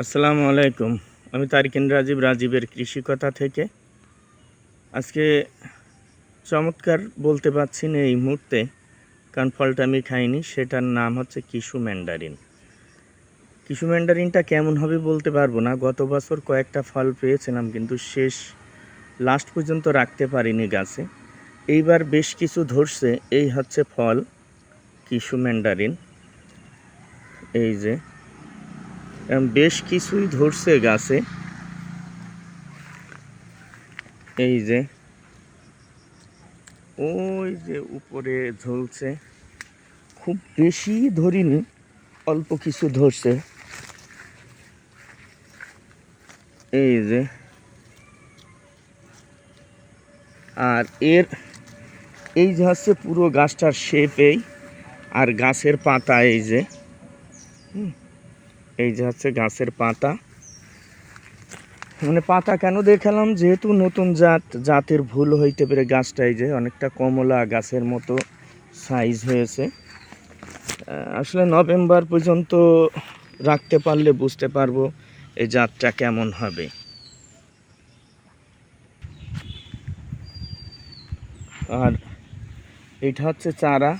আসসালামু আলাইকুম। আমি তারিকিন রাজীব রাজীবের কৃষিকথা থেকে। আজকে চমৎকার বলতে পারছি না এই মুহূর্তে, কারণ ফলটা আমি খাইনি, সেটার নাম হচ্ছে কিশু ম্যান্ডারিন। কিশু ম্যান্ডারিনটা কেমন হবে বলতে পারব না। গত বছর কয়েকটা ফল পেয়েছিলাম, কিন্তু শেষ, লাস্ট পর্যন্ত রাখতে পারিনি গাছে। এইবার বেশ কিছু ধরছে, এই হচ্ছে ফল কিশু ম্যান্ডারিন। এই যে বেশ কিছুই ধরছে গাছে। এই যে, ওই যে উপরে ঝুলছে। খুব বেশি ধরিনি, অল্প কিছু ধরছে। এই যে, আর এর, এই যে হচ্ছে পুরো গাছটার শেপ এই, আর গাছের পাতা এই যে। হুম। এই যে হচ্ছে গাছের পাতা। মানে পাতা কেন দেখালাম? যেহেতু নতুন জাত, জাতের ভুল হইতে পারে গাছটা এই যে অনেকটা কমলা গাছের মতো সাইজ হয়েছে। আসলে নভেম্বর পর্যন্ত রাখতে পারলে বুঝতে পারব এই জাতটা কেমন হবে। আর এটা হচ্ছে চারা।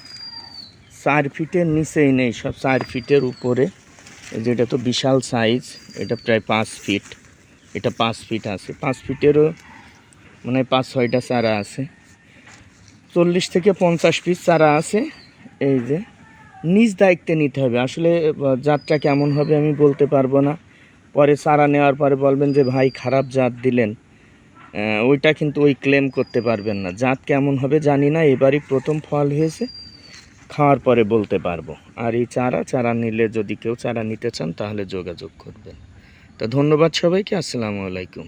চার ফিটের নিচেই নেই, সব চার ফিটের উপরে। এই যে এটা তো বিশাল সাইজ এটা প্রায় পাঁচ ফিট এটা পাঁচ ফিট আছে। পাঁচ ফিটেরও মানে পাঁচ ছয়টা চারা আছে। চল্লিশ থেকে পঞ্চাশ পিস চারা আছে। এই যে নিজ দায়িত্বে নিতে হবে। আসলে জাতটা কেমন হবে আমি বলতে পারব না। পরে চারা নেওয়ার পরে বলবেন যে, ভাই, খারাপ জাত দিলেন। ওইটা কিন্তু ওই ক্লেম করতে পারবেন না। জাত কেমন হবে জানি না। এবারই প্রথম ফল হয়েছে। খাওয়ার পরে বলতে পারব। আর এই চারা চারা নিলে যদি কেউ চারা নিতে চান, তাহলে যোগাযোগ করবেন। তো ধন্যবাদ সবাইকে, আসসালামু আলাইকুম।